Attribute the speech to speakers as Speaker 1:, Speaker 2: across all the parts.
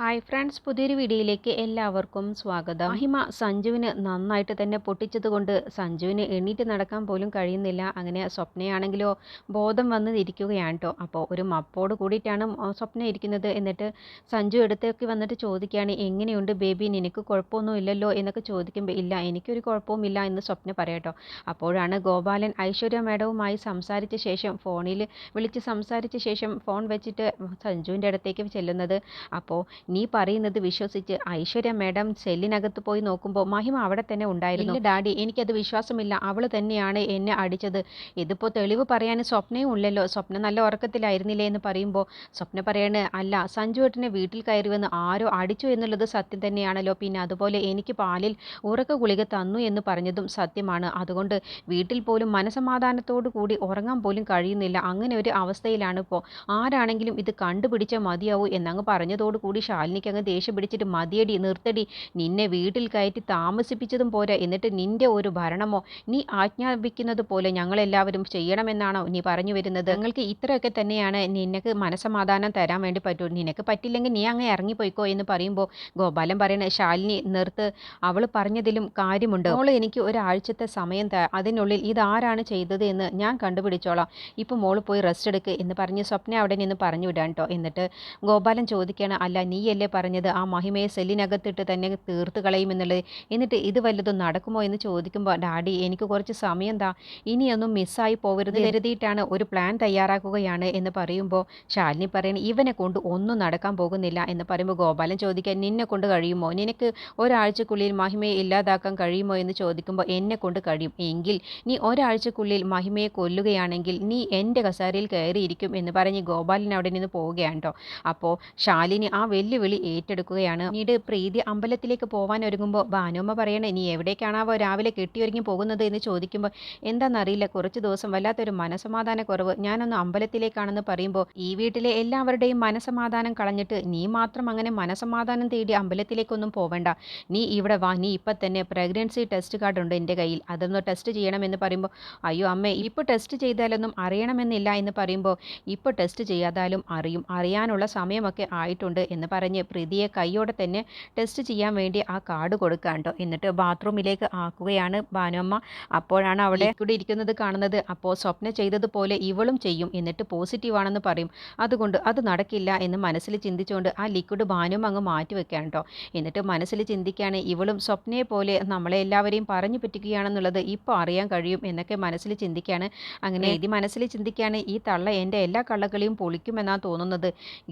Speaker 1: Hi friends പുതിയൊരു വീഡിയോയിലേക്ക് എല്ലാവർക്കും സ്വാഗതം. മഹിമ സഞ്ജുവിന് നന്നായിട്ട് തന്നെ പൊട്ടിച്ചതുകൊണ്ട് സഞ്ജുവിന് എണീറ്റ് നടക്കാൻ പോലും കഴിയുന്നില്ല. അങ്ങനെ സ്വപ്നയാണെങ്കിലോ ബോധം വന്ന് ഇരിക്കുകയാണ് കേട്ടോ അപ്പോൾ ഒരു മപ്പോട് കൂടിയിട്ടാണ് സ്വപ്നം ഇരിക്കുന്നത്. എന്നിട്ട് സഞ്ജു അടുത്തേക്ക് വന്നിട്ട് ചോദിക്കുകയാണ് എങ്ങനെയുണ്ട് ബേബി? നിനക്ക് കുഴപ്പമൊന്നും ഇല്ലല്ലോ? എന്നൊക്കെ ചോദിക്കുമ്പോൾ ഇല്ല എനിക്കൊരു കുഴപ്പവുമില്ല എന്ന് സ്വപ്ന പറയട്ടോ അപ്പോഴാണ് ഗോപാലൻ ഐശ്വര്യ മേഡവുമായി സംസാരിച്ച ശേഷം ഫോണിൽ വിളിച്ച് സംസാരിച്ച ശേഷം ഫോൺ വെച്ചിട്ട് സഞ്ജുവിന്റെ അടുത്തേക്ക് ചെല്ലുന്നത്. അപ്പോൾ നീ പറയുന്നത് വിശ്വസിച്ച് ഐശ്വര്യ മാഡം സെല്ലിനകത്ത് പോയി നോക്കുമ്പോൾ മഹിമ അവിടെ തന്നെ ഉണ്ടായിരുന്നു. ഡാഡി എനിക്കത് വിശ്വാസമില്ല. അവൾ തന്നെയാണ് എന്നെ അടിച്ചത്. ഇതിപ്പോൾ തെളിവ് പറയാൻ സ്വപ്നയും ഉള്ളല്ലോ സ്വപ്നം നല്ല ഉറക്കത്തിലായിരുന്നില്ലേ എന്ന് പറയുമ്പോൾ സ്വപ്ന പറയാണ് അല്ല സഞ്ജു ഏട്ടനെ വീട്ടിൽ കയറി വന്ന് ആരോ അടിച്ചു എന്നുള്ളത് സത്യം തന്നെയാണല്ലോ. പിന്നെ അതുപോലെ എനിക്ക് പാലിൽ ഉറക്ക ഗുളിക തന്നു എന്ന് പറഞ്ഞതും സത്യമാണ്. അതുകൊണ്ട് വീട്ടിൽ പോലും മനസമാധാനത്തോടു കൂടി ഉറങ്ങാൻ പോലും കഴിയുന്നില്ല. അങ്ങനെ ഒരു അവസ്ഥയിലാണ് ഇപ്പോൾ ആരാണെങ്കിലും ഇത് കണ്ടുപിടിച്ചാൽ മതിയാവൂ എന്നങ്ങ് പറഞ്ഞതോടുകൂടി ശാലിനിക്ക് അങ്ങ് ദേഷ്യം പിടിച്ചിട്ട് മതിയടി നിർത്തടി. നിന്നെ വീട്ടിൽ കയറ്റി താമസിപ്പിച്ചതും പോരാ. എന്നിട്ട് നിന്റെ ഒരു ഭരണമോ? നീ ആജ്ഞാപിക്കുന്നത് പോലെ ഞങ്ങളെല്ലാവരും ചെയ്യണമെന്നാണോ നീ പറഞ്ഞു വരുന്നത്? ഞങ്ങൾക്ക് ഇത്രയൊക്കെ തന്നെയാണ് നിനക്ക് മനസമാധാനം തരാൻ വേണ്ടി പറ്റൂ. നിനക്ക് പറ്റില്ലെങ്കിൽ നീ അങ്ങ് ഇറങ്ങിപ്പോയിക്കോ എന്ന് പറയുമ്പോൾ ഗോപാലൻ പറയണ ശാലിനി നിർത്ത്. അവൾ പറഞ്ഞതിലും കാര്യമുണ്ട്. അവൾ എനിക്ക് ഒരാഴ്ചത്തെ സമയം അതിനുള്ളിൽ ഇതാരാണ് ചെയ്തത് എന്ന് ഞാൻ കണ്ടുപിടിച്ചോളാം. ഇപ്പം മോൾ പോയി റെസ്റ്റ് എടുക്ക് എന്ന് പറഞ്ഞ് സ്വപ്ന അവിടെ നിന്ന് പറഞ്ഞു വിടാൻ കേട്ടോ എന്നിട്ട് ഗോപാലൻ ചോദിക്കുകയാണ് അല്ല നീയല്ലേ പറഞ്ഞത്? ആ മഹിമയെ സെല്ലിനകത്തിട്ട് തന്നെ തീർത്ത് കളയുമെന്നുള്ളത്. എന്നിട്ട് ഇത് വല്ലതും നടക്കുമോ എന്ന് ചോദിക്കുമ്പോൾ ഡാഡി എനിക്ക് കുറച്ച് സമയം താ. ഇനിയൊന്നും മിസ്സായി പോകരുത് കരുതിയിട്ടാണ് ഒരു പ്ലാൻ തയ്യാറാക്കുകയാണ് എന്ന് പറയുമ്പോൾ ശാലിനി പറയുന്നത് ഇവനെ കൊണ്ട് ഒന്നും നടക്കാൻ പോകുന്നില്ല എന്ന് പറയുമ്പോൾ ഗോപാലൻ ചോദിക്കാൻ നിന്നെ കൊണ്ട് കഴിയുമോ? നിനക്ക് ഒരാഴ്ചക്കുള്ളിൽ മഹിമയെ ഇല്ലാതാക്കാൻ കഴിയുമോ? എന്ന് ചോദിക്കുമ്പോൾ എന്നെ കൊണ്ട് കഴിയും. എങ്കിൽ നീ ഒരാഴ്ചക്കുള്ളിൽ മഹിമയെ കൊല്ലുകയാണെങ്കിൽ നീ എന്റെ കസാരയിൽ കയറിയിരിക്കും എന്ന് പറഞ്ഞ് ഗോപാലൻ അവിടെ നിന്ന് പോവുകയാണ് കേട്ടോ അപ്പോൾ ശാലിനി ആ വെല്ലുവിളി ഏറ്റെടുക്കുകയാണ്. പിന്നീട് പ്രീതി അമ്പലത്തിലേക്ക് പോകാൻ ഒരുങ്ങുമ്പോൾ ഭാനുമ്മ പറയണേ നീ എവിടേക്കാണാവോ രാവിലെ കെട്ടിയൊരുങ്ങി പോകുന്നത്? എന്ന് ചോദിക്കുമ്പോൾ എന്താണെന്നറിയില്ല കുറച്ച് ദിവസം വല്ലാത്തൊരു മനസമാധാന കുറവ് ഞാനൊന്ന് അമ്പലത്തിലേക്കാണെന്ന് പറയുമ്പോൾ ഈ വീട്ടിലെ എല്ലാവരുടെയും മനസമാധാനം കളഞ്ഞിട്ട് നീ മാത്രം അങ്ങനെ മനസമാധാനം തേടി അമ്പലത്തിലേക്കൊന്നും പോവേണ്ട. നീ ഇവിടെ വാ നീ ഇപ്പം തന്നെ പ്രഗ്നൻസി ടെസ്റ്റ് കാർഡ് ഉണ്ട് എന്റെ കയ്യിൽ. അതൊന്ന് ടെസ്റ്റ് ചെയ്യണമെന്ന് പറയുമ്പോൾ അയ്യോ അമ്മേ ഇപ്പോൾ ടെസ്റ്റ് ചെയ്താലൊന്നും അറിയണമെന്നില്ല എന്ന് പറയുമ്പോൾ ഇപ്പോൾ ടെസ്റ്റ് ചെയ്യാതാലും അറിയും. അറിയാനുള്ള സമയമൊക്കെ ആയിട്ടുണ്ട് എന്ന് പറഞ്ഞ് പ്രീതിയെ കൈയോടെ തന്നെ ടെസ്റ്റ് ചെയ്യാൻ വേണ്ടി ആ കാർഡ് കൊടുക്കുക കേട്ടോ. എന്നിട്ട് ബാത്റൂമിലേക്ക് ആക്കുകയാണ് ഭാനുമ്മ അപ്പോഴാണ് അവിടെ കൂടി ഇരിക്കുന്നത് കാണുന്നത്. അപ്പോൾ സ്വപ്ന ചെയ്തതുപോലെ ഇവളും ചെയ്യും. എന്നിട്ട് പോസിറ്റീവ് ആണെന്ന് പറയും. അതുകൊണ്ട് അത് നടക്കില്ല എന്ന് മനസ്സിൽ ചിന്തിച്ചുകൊണ്ട് ആ ലിക്വിഡ് ഭാനുമ്മ അങ്ങ് മാറ്റി വെക്കാൻ കേട്ടോ. എന്നിട്ട് മനസ്സിൽ ചിന്തിക്കുകയാണ് ഇവളും സ്വപ്നയെ പോലെ നമ്മളെ എല്ലാവരെയും പറഞ്ഞു പറ്റിക്കുകയാണെന്നുള്ളത് ഇപ്പോൾ അറിയാൻ കഴിയും എന്നൊക്കെ മനസ്സിൽ ചിന്തിക്കുകയാണ്. അങ്ങനെ ഇത് മനസ്സിൽ ചിന്തിക്കുകയാണ്. ഈ തള്ള എന്റെ എല്ലാ കള്ളകളെയും പൊളിക്കുമെന്നാണ് തോന്നുന്നത്.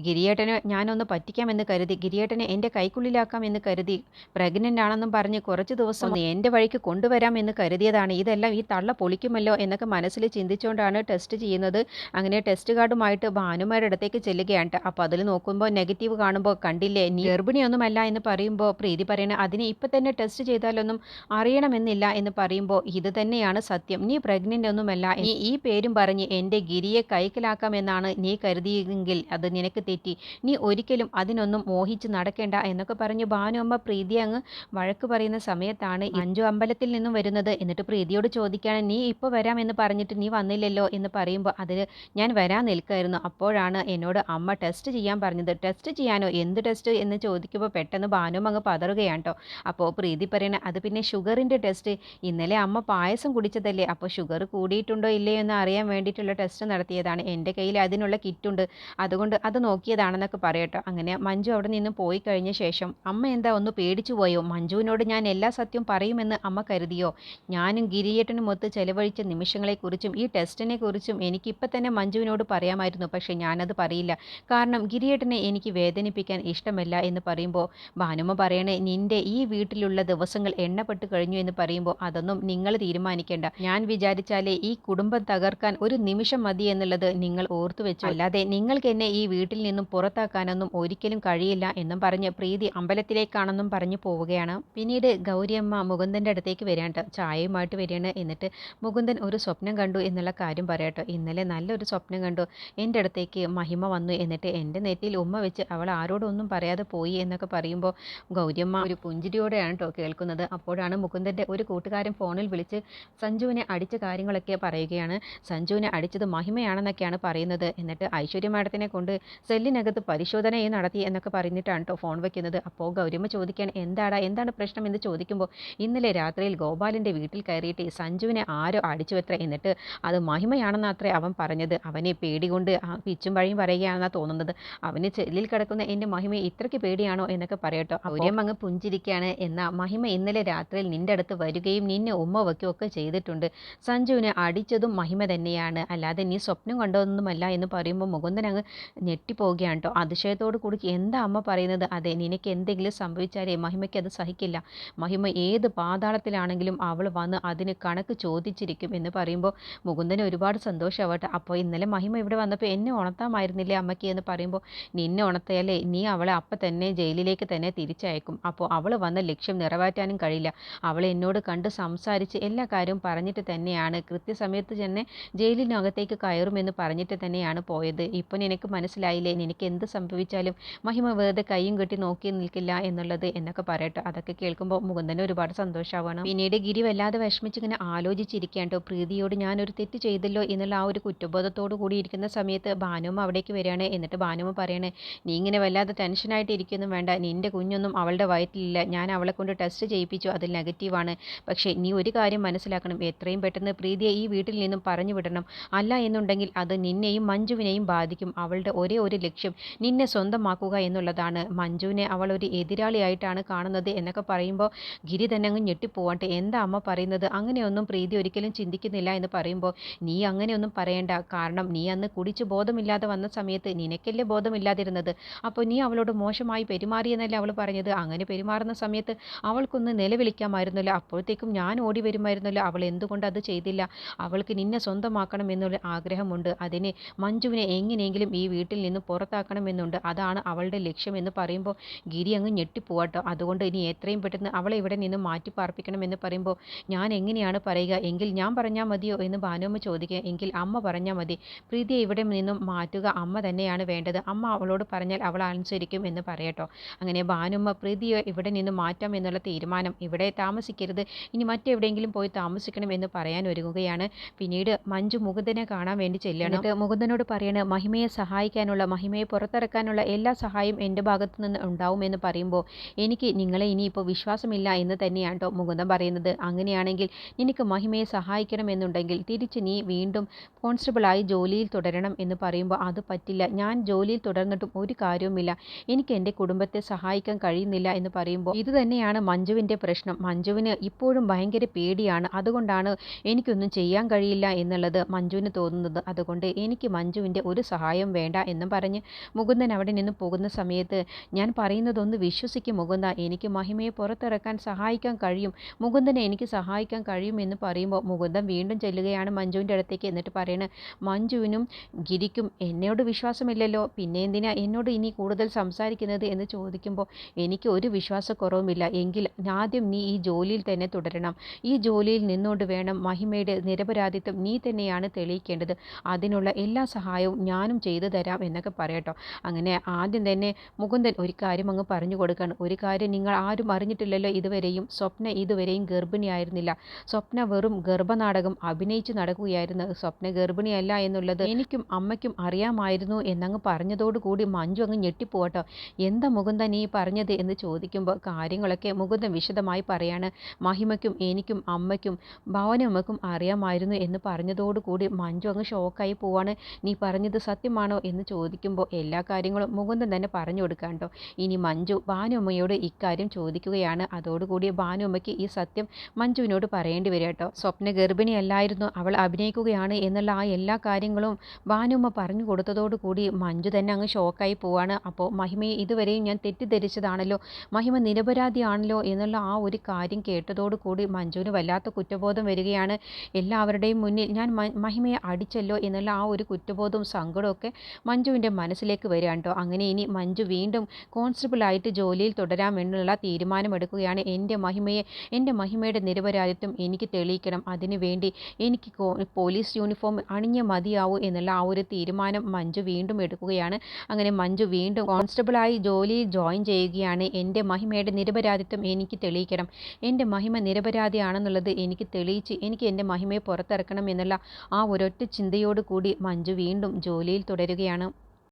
Speaker 1: ഗിരിയേട്ടനെ ഞാനൊന്ന് പറ്റിക്കാമെന്ന് കരുതി ഗിരിയേട്ടനെ എന്റെ കൈക്കുള്ളിലാക്കാം എന്ന് കരുതി പ്രഗ്നന്റ് ആണെന്നും പറഞ്ഞ് കുറച്ച് ദിവസം എന്റെ വഴിക്ക് കൊണ്ടുവരാം എന്ന് കരുതിയതാണ്. ഇതെല്ലാം ഈ തള്ള പൊളിക്കുമല്ലോ എന്നൊക്കെ മനസ്സിൽ ചിന്തിച്ചുകൊണ്ടാണ് ടെസ്റ്റ് ചെയ്യുന്നത്. അങ്ങനെ ടെസ്റ്റ് കാർഡുമായിട്ട് ഭാനുമാരുടെ അടുത്തേക്ക് ചെല്ലുകയാണ്. അപ്പോൾ അതിൽ നോക്കുമ്പോൾ നെഗറ്റീവ് കാണുമ്പോൾ കണ്ടില്ലേ നീ ഗർഭിണിയൊന്നുമല്ല എന്ന് പറയുമ്പോൾ പ്രീതി പറയണ അതിനെ ഇപ്പം തന്നെ ടെസ്റ്റ് ചെയ്താലൊന്നും അറിയണമെന്നില്ല എന്ന് പറയുമ്പോൾ ഇത് തന്നെയാണ് സത്യം. നീ പ്രഗ്നന്റ് ഒന്നുമല്ല. നീ ഈ പേരും പറഞ്ഞ് എന്റെ ഗിരിയെ കൈക്കലാക്കാമെന്നാണ് നീ കരുതിയെങ്കിൽ അത് നിനക്ക് തെറ്റി. നീ ഒരിക്കലും അതിനൊന്നും മോഹിച്ച് നടക്കേണ്ട എന്നൊക്കെ പറഞ്ഞ് ഭാനുഅമ്മ പ്രീതി അങ്ങ് വഴക്ക് പറയുന്ന സമയത്താണ് അഞ്ചു അമ്പലത്തിൽ നിന്നും വരുന്നത്. എന്നിട്ട് പ്രീതിയോട് ചോദിക്കുകയാണ് നീ ഇപ്പോൾ എന്ന് പറഞ്ഞിട്ട് നീ വന്നില്ലല്ലോ? എന്ന് പറയുമ്പോൾ അതിൽ ഞാൻ വരാൻ നിൽക്കായിരുന്നു. അപ്പോഴാണ് എന്നോട് അമ്മ ടെസ്റ്റ് ചെയ്യാൻ പറഞ്ഞത്. ടെസ്റ്റ് ചെയ്യാനോ? എന്ത് ടെസ്റ്റ് എന്ന് ചോദിക്കുമ്പോൾ പെട്ടെന്ന് ഭാനുവും അങ്ങ് പതറുകയാണ് കേട്ടോ അപ്പോൾ പ്രീതി പറയണ അത് പിന്നെ ഷുഗറിന്റെ ടെസ്റ്റ് ഇന്നലെ അമ്മ പായസം കുടിച്ചതല്ലേ? അപ്പോൾ ഷുഗർ കൂടിയിട്ടുണ്ടോ ഇല്ലയോ എന്ന് അറിയാൻ വേണ്ടിയിട്ടുള്ള ടെസ്റ്റ് നടത്തിയതാണ്. എന്റെ കയ്യിൽ അതിനുള്ള കിറ്റുണ്ട് അതുകൊണ്ട് അത് നോക്കിയതാണെന്നൊക്കെ പറയട്ടോ അങ്ങനെ മഞ്ജു അവിടെ നിന്ന് പോയി കഴിഞ്ഞ ശേഷം അമ്മ എന്താ ഒന്ന് പേടിച്ചു പോയോ? മഞ്ജുവിനോട് ഞാൻ എല്ലാ സത്യവും പറയുമെന്ന് അമ്മ കരുതിയോ? ഞാനും ഗിരിയേട്ടനും ഒത്ത് ചെലവഴിച്ച നിമിഷങ്ങളെക്കുറിച്ചും ഈ ടെസ്റ്റിനെ കുറിച്ചും എനിക്കിപ്പോൾ തന്നെ മഞ്ജുവിനോട് പറയാമായിരുന്നു. പക്ഷേ ഞാനത് പറയില്ല. കാരണം ഗിരിയേട്ടനെ എനിക്ക് വേദനിപ്പിക്കാൻ ഇഷ്ടമല്ല എന്ന് പറയുമ്പോൾ ഭാനുമ്മ പറയണേ നിന്റെ ഈ വീട്ടിലുള്ള ദിവസങ്ങൾ എണ്ണപ്പെട്ട് കഴിഞ്ഞു എന്ന് പറയുമ്പോൾ അതൊന്നും നിങ്ങൾ തീരുമാനിക്കേണ്ട. ഞാൻ വിചാരിച്ചാലേ ഈ കുടുംബം തകർക്കാൻ ഒരു നിമിഷം മതി എന്നുള്ളത് നിങ്ങൾ ഓർത്തു വെച്ചു അല്ലാതെ നിങ്ങൾക്ക് എന്നെ ഈ വീട്ടിൽ നിന്നും പുറത്താക്കാനൊന്നും ഒരിക്കലും കഴിയില്ല എന്നും പറഞ്ഞ് പ്രീതി അമ്പലത്തിലേക്കാണെന്നും പറഞ്ഞു പോവുകയാണ്. പിന്നീട് ഗൗരിയമ്മ മുകുന്ദന്റെ അടുത്തേക്ക് വരാണ്ട് ചായയുമായിട്ട് വരികയാണ്. എന്നിട്ട് മുകുന്ദൻ ഒരു സ്വപ്നം കണ്ടു എന്നുള്ള കാര്യം പറയട്ടോ. ഇന്നലെ നല്ലൊരു സ്വപ്നം കണ്ടു. എന്റെ അടുത്തേക്ക് മഹിമ വന്നു. എന്നിട്ട് എന്റെ നെറ്റിയിൽ ഉമ്മ വെച്ച് അവൾ ആരോടൊന്നും പറയാതെ പോയി എന്നൊക്കെ പറയുമ്പോൾ ഗൗരിയമ്മ ഒരു പുഞ്ചിരിയോടെയാണ് കേട്ടോ കേൾക്കുന്നത്. അപ്പോഴാണ് മുകുന്ദന്റെ ഒരു കൂട്ടുകാരൻ ഫോണിൽ വിളിച്ച് സഞ്ജുവിനെ അടിച്ച കാര്യങ്ങളൊക്കെ പറയുകയാണ്. സഞ്ജുവിനെ അടിച്ചത് മഹിമയാണെന്നൊക്കെയാണ് പറയുന്നത്. എന്നിട്ട് ഐശ്വര്യ മാഡത്തിനെ കൊണ്ട് സെല്ലിനകത്ത് പരിശോധനയും നടത്തി എന്നൊക്കെ എന്നൊക്കെ പറഞ്ഞിട്ടാണ് കേട്ടോ ഫോൺ വെക്കുന്നത്. അപ്പോൾ ഗൗരിമ ചോദിക്കാൻ എന്താടാ എന്താണ് പ്രശ്നം? എന്ന് ചോദിക്കുമ്പോൾ ഇന്നലെ രാത്രിയിൽ ഗോപാലിന്റെ വീട്ടിൽ കയറിയിട്ട് സഞ്ജുവിനെ ആരോ അടിച്ചു വെത്ര എന്നിട്ട് അത് മഹിമയാണെന്ന് അത്രേ അവൻ പറഞ്ഞത്. അവനെ പേടി കൊണ്ട് ആ പിച്ചും വഴിയും പറയുകയാണെന്നാണ് തോന്നുന്നത്. അവന് ചെല്ലിൽ കിടക്കുന്ന എന്റെ മഹിമയെ ഇത്രയ്ക്ക് പേടിയാണോ? എന്നൊക്കെ പറയട്ടോ അവരെയും അങ്ങ് പുഞ്ചിരിക്കുകയാണ്. എന്നാൽ മഹിമ ഇന്നലെ രാത്രിയിൽ നിന്റെ അടുത്ത് വരികയും നിന്നെ ഉമ്മ വയ്ക്കുകയും ഒക്കെ ചെയ്തിട്ടുണ്ട്. സഞ്ജുവിനെ അടിച്ചതും മഹിമ തന്നെയാണ്. അല്ലാതെ നീ സ്വപ്നം കണ്ടതൊന്നുമല്ല എന്ന് പറയുമ്പോൾ മുകുന്ദൻ അങ്ങ് ഞെട്ടിപ്പോവുകയാണ് കേട്ടോ അതിശയത്തോട് കൂടി എന്താ അമ്മ പറയുന്നത്? അതെ നിനക്ക് എന്തെങ്കിലും സംഭവിച്ചാലേ മഹിമയ്ക്ക് അത് സഹിക്കില്ല. മഹിമ ഏത് പാതാളത്തിലാണെങ്കിലും അവൾ വന്ന് അതിന് കണക്ക് ചോദിച്ചിരിക്കും എന്ന് പറയുമ്പോൾ മുകുന്ദന് ഒരുപാട് സന്തോഷമാവട്ടെ. അപ്പോൾ ഇന്നലെ മഹിമ ഇവിടെ വന്നപ്പോൾ എന്നെ ഉണർത്താമായിരുന്നില്ലേ അമ്മയ്ക്ക് എന്ന് പറയുമ്പോൾ നിന്നെ ഉണർത്തിയാലേ നീ അവളെ അപ്പം തന്നെ ജയിലിലേക്ക് തന്നെ തിരിച്ചയക്കും. അപ്പോൾ അവൾ വന്ന ലക്ഷ്യം നിറവേറ്റാനും കഴിയില്ല. അവൾ എന്നോട് കണ്ട് സംസാരിച്ച് എല്ലാ കാര്യവും പറഞ്ഞിട്ട് തന്നെയാണ്. കൃത്യസമയത്ത് തന്നെ ജയിലിനകത്തേക്ക് കയറുമെന്ന് പറഞ്ഞിട്ട് തന്നെയാണ് പോയത്. ഇപ്പം നിനക്ക് മനസ്സിലായില്ലേ? നിനക്ക് എന്ത് സംഭവിച്ചാലും മഹിമ വെറുതെ കൈയും കെട്ടി നോക്കി നിൽക്കില്ല എന്നുള്ളത് എന്നൊക്കെ പറയട്ടെ. അതൊക്കെ കേൾക്കുമ്പോൾ മുകുന്ദന് ഒരുപാട് സന്തോഷമാവണം. പിന്നീട് ഗിരി വല്ലാതെ വിഷമിച്ചിങ്ങനെ ആലോചിച്ചിരിക്കാണ്ടോ പ്രീതിയോട് ഞാൻ ഒരു തെറ്റ് ചെയ്തല്ലോ എന്നുള്ള ആ ഒരു കുറ്റബോധത്തോടു കൂടി ഇരിക്കുന്ന സമയത്ത് ഭാനുമ്മ അവിടേക്ക് വരികയാണ്. എന്നിട്ട് ഭാനുമ്മ പറയണേ നീ ഇങ്ങനെ വല്ലാതെ ടെൻഷനായിട്ട് ഇരിക്കൊന്നും വേണ്ട. നിന്റെ കുഞ്ഞൊന്നും അവളുടെ വയറ്റിലില്ല. ഞാൻ അവളെ കൊണ്ട് ടെസ്റ്റ് ചെയ്യിപ്പിച്ചു. അതിൽ നെഗറ്റീവാണ് പക്ഷേ നീ ഒരു കാര്യം മനസ്സിലാക്കണം. എത്രയും പെട്ടെന്ന് പ്രീതിയെ ഈ വീട്ടിൽ നിന്നും പറഞ്ഞു വിടണം. അല്ല എന്നുണ്ടെങ്കിൽ അത് നിന്നെയും മഞ്ജുവിനെയും ബാധിക്കും. അവളുടെ ഒരേ ഒരു ലക്ഷ്യം നിന്നെ സ്വന്തമാക്കുക എന്നുള്ളതാണ്. മഞ്ജുവിനെ അവൾ ഒരു എതിരാളിയായിട്ടാണ് കാണുന്നത് എന്നൊക്കെ പറയുമ്പോൾ ഗിരി തന്നെ അങ്ങ് ഞെട്ടിപ്പോവട്ടെ. എന്താ അമ്മ പറയുന്നത്? അങ്ങനെയൊന്നും പ്രീതി ഒരിക്കലും ചിന്തിക്കുന്നില്ല എന്ന് പറയുമ്പോൾ നീ അങ്ങനെയൊന്നും പറയേണ്ട. കാരണം നീ അന്ന് കുടിച്ച് ബോധമില്ലാതെ വന്ന സമയത്ത് നിനക്കല്ലേ ബോധമില്ലാതിരുന്നത്? അപ്പോൾ നീ അവളോട് മോശമായി പെരുമാറിയെന്നല്ലേ അവൾ പറഞ്ഞത്? അങ്ങനെ പെരുമാറുന്ന സമയത്ത് അവൾക്കൊന്ന് നിലവിളിക്കാമായിരുന്നല്ലോ. അപ്പോഴത്തേക്കും ഞാൻ ഓടി വരുമായിരുന്നല്ലോ. അവൾ എന്തുകൊണ്ട് അത് ചെയ്തില്ല? അവൾക്ക് നിന്നെ സ്വന്തമാക്കണം എന്നുള്ള ആഗ്രഹമുണ്ട്. അതിനെ മഞ്ജുവിനെ എങ്ങനെയെങ്കിലും ഈ വീട്ടിൽ നിന്ന് പുറത്താക്കണമെന്നുണ്ട്. അതാണ് അവളുടെ ലക്ഷ്യം എന്ന് പറയുമ്പോൾ ഗിരി അങ്ങ് ഞെട്ടിപ്പോവാട്ടോ. അതുകൊണ്ട് ഇനി എത്രയും പെട്ടെന്ന് അവളെ ഇവിടെ നിന്ന് മാറ്റി പാർപ്പിക്കണം എന്ന് പറയുമ്പോൾ ഞാൻ എങ്ങനെയാണ് പറയുക? എങ്കിൽ ഞാൻ പറഞ്ഞാൽ മതിയോ എന്ന് ഭാനുമ്മ ചോദിക്കുക. എങ്കിൽ അമ്മ പറഞ്ഞാൽ മതി. പ്രീതിയെ ഇവിടെ നിന്നും മാറ്റുക അമ്മ തന്നെയാണ് വേണ്ടത്. അമ്മ അവളോട് പറഞ്ഞാൽ അവൾ അനുസരിക്കും എന്ന് പറയട്ടോ. അങ്ങനെ ഭാനുമ്മ പ്രീതിയെ ഇവിടെ നിന്ന് മാറ്റാം എന്നുള്ള തീരുമാനം. ഇവിടെ താമസിക്കരുത്. ഇനി മറ്റെവിടെയെങ്കിലും പോയി താമസിക്കണം എന്ന് പറയാൻ ഒരുങ്ങുകയാണ്. പിന്നീട് മഞ്ജു മുകുന്ദനെ കാണാൻ വേണ്ടി ചെല്ലണം. മുകുന്ദനോട് പറയണ മഹിമയെ സഹായിക്കാനുള്ള മഹിമയെ പുറത്തിറക്കാനുള്ള എല്ലാ സഹായം എന്റെ ഭാഗത്തു നിന്ന് ഉണ്ടാവുമെന്ന് പറയുമ്പോൾ എനിക്ക് നിങ്ങളെ ഇനിയിപ്പോൾ വിശ്വാസമില്ല എന്ന് തന്നെയാണ് കേട്ടോ മുകുന്ദൻ പറയുന്നത്. അങ്ങനെയാണെങ്കിൽ നിനക്ക് മഹിമയെ സഹായിക്കണമെന്നുണ്ടെങ്കിൽ തിരിച്ച് നീ വീണ്ടും കോൺസ്റ്റബിളായി ജോലിയിൽ തുടരണം എന്ന് പറയുമ്പോൾ അത് പറ്റില്ല. ഞാൻ ജോലിയിൽ തുടർന്നിട്ടും ഒരു കാര്യവുമില്ല. എനിക്ക് എന്റെ കുടുംബത്തെ സഹായിക്കാൻ കഴിയുന്നില്ല എന്ന് പറയുമ്പോൾ ഇത് തന്നെയാണ് മഞ്ജുവിന്റെ പ്രശ്നം. മഞ്ജുവിന് ഇപ്പോഴും ഭയങ്കര പേടിയാണ്. അതുകൊണ്ടാണ് എനിക്കൊന്നും ചെയ്യാൻ കഴിയില്ല എന്നുള്ളത് മഞ്ജുവിന് തോന്നുന്നത്. അതുകൊണ്ട് എനിക്ക് മഞ്ജുവിന്റെ ഒരു സഹായം വേണ്ട എന്നും പറഞ്ഞ് മുകുന്ദൻ അവിടെ നിന്ന് പോകുന്ന സമയത്ത് ഞാൻ പറയുന്നതൊന്ന് വിശ്വസിക്കും മുകുന്ദ. എനിക്ക് മഹിമയെ പുറത്തിറക്കാൻ സഹായിക്കാൻ കഴിയും. മുകുന്ദനെ എനിക്ക് സഹായിക്കാൻ കഴിയും എന്ന് പറയുമ്പോൾ മുകുന്ദം വീണ്ടും ചെല്ലുകയാണ് മഞ്ജുവിന്റെ അടുത്തേക്ക് എന്നിട്ട് പറയണത് മഞ്ജുവിനും ഗിരിക്കും എന്നോട് വിശ്വാസമില്ലല്ലോ. പിന്നെ എന്തിനാ എന്നോട് ഇനി കൂടുതൽ സംസാരിക്കുന്നത്? എന്ന് ചോദിക്കുമ്പോൾ എനിക്ക് ഒരു വിശ്വാസക്കുറവുമില്ല. എങ്കിൽ ആദ്യം നീ ഈ ജോലിയിൽ തന്നെ തുടരണം. ഈ ജോലിയിൽ നിന്നുകൊണ്ട് വേണം മഹിമയുടെ നിരപരാധിത്വം നീ തന്നെയാണ് തെളിയിക്കേണ്ടത്. അതിനുള്ള എല്ലാ സഹായവും ഞാനും ചെയ്തു തരാം എന്നൊക്കെ പറയട്ടോ. അങ്ങനെ ആദ്യം തന്നെ മുകുന്ദൻ ഒരു കാര്യം അങ്ങ് പറഞ്ഞു കൊടുക്കണം. ഒരു കാര്യം നിങ്ങൾ ആരും അറിഞ്ഞിട്ടില്ലല്ലോ ഇതുവരെയും. സ്വപ്ന ഇതുവരെയും ഗർഭിണിയായിരുന്നില്ല. സ്വപ്ന വെറും ഗർഭനാടകം അഭിനയിച്ചു നടക്കുകയായിരുന്നു. സ്വപ്ന ഗർഭിണിയല്ല എന്നുള്ളത് എനിക്കും അമ്മയ്ക്കും അറിയാമായിരുന്നു എന്നങ്ങ് പറഞ്ഞതോടുകൂടി മഞ്ജു അങ്ങ് ഞെട്ടിപ്പോട്ടോ. എന്താ മുകുന്ദൻ ഈ പറഞ്ഞത് എന്ന് ചോദിക്കുമ്പോൾ കാര്യങ്ങളൊക്കെ മുകുന്ദൻ വിശദമായി പറയാണ്. മഹിമയ്ക്കും എനിക്കും അമ്മയ്ക്കും ഭവനമ്മക്കും അറിയാമായിരുന്നു എന്ന് പറഞ്ഞതോടുകൂടി മഞ്ജു അങ്ങ് ഷോക്കായി പോവാണ്. നീ പറഞ്ഞത് സത്യമാണോ എന്ന് ചോദിക്കുമ്പോൾ എല്ലാ കാര്യങ്ങളും മുകുന്ദൻ തന്നെ പറഞ്ഞു കൊടുക്കാണ്ടോ ഇനി മഞ്ജു ഭാനുമ്മയോട് ഇക്കാര്യം ചോദിക്കുകയാണ്. അതോടുകൂടി ഭാനുമ്മയ്ക്ക് ഈ സത്യം മഞ്ജുവിനോട് പറയേണ്ടി വരിക കേട്ടോ സ്വപ്ന ഗർഭിണിയല്ലായിരുന്നു അവൾ അഭിനയിക്കുകയാണ് എന്നുള്ള ആ എല്ലാ കാര്യങ്ങളും ഭാനുമ്മ പറഞ്ഞു കൊടുത്തതോടുകൂടി മഞ്ജു തന്നെ അങ്ങ് ഷോക്കായി പോവാണ്. അപ്പോൾ മഹിമയെ ഇതുവരെയും ഞാൻ തെറ്റിദ്ധരിച്ചതാണല്ലോ മഹിമ നിരപരാധിയാണല്ലോ എന്നുള്ള ആ ഒരു കാര്യം കേട്ടതോടുകൂടി മഞ്ജുവിന് വല്ലാത്ത കുറ്റബോധം വരികയാണ്. എല്ലാവരുടെയും മുന്നിൽ ഞാൻ മഹിമയെ അടിച്ചല്ലോ എന്നുള്ള ആ ഒരു കുറ്റബോധവും സങ്കടമൊക്കെ മഞ്ജുവിന്റെ മനസ്സിലേക്ക് വരികയാണ് കേട്ടോ അങ്ങനെ ഇനി മഞ്ജു വീണ്ടും കോൺസ്റ്റബിളായിട്ട് ജോലിയിൽ തുടരാമെന്നുള്ള തീരുമാനമെടുക്കുകയാണ്. എന്റെ മഹിമയെ എന്റെ മഹിമയുടെ നിരപരാധിത്വം എനിക്ക് തെളിയിക്കണം. അതിനുവേണ്ടി എനിക്ക് പോലീസ് യൂണിഫോം അണിഞ്ഞ മതിയാവൂ എന്നുള്ള ആ ഒരു തീരുമാനം മഞ്ജു വീണ്ടും എടുക്കുകയാണ്. അങ്ങനെ മഞ്ജു വീണ്ടും കോൺസ്റ്റബിളായി ജോലിയിൽ ജോയിൻ ചെയ്യുകയാണ്. എന്റെ മഹിമയുടെ നിരപരാധിത്വം എനിക്ക് തെളിയിക്കണം. എന്റെ മഹിമ നിരപരാധിയാണെന്നുള്ളത് എനിക്ക് തെളിയിച്ച് എനിക്ക് എന്റെ മഹിമയെ പുറത്തിറക്കണം എന്നുള്ള ആ ഒരൊറ്റ ചിന്തയോട് കൂടി മഞ്ജു വീണ്ടും ജോലിയിൽ തുടരുകയാണ്.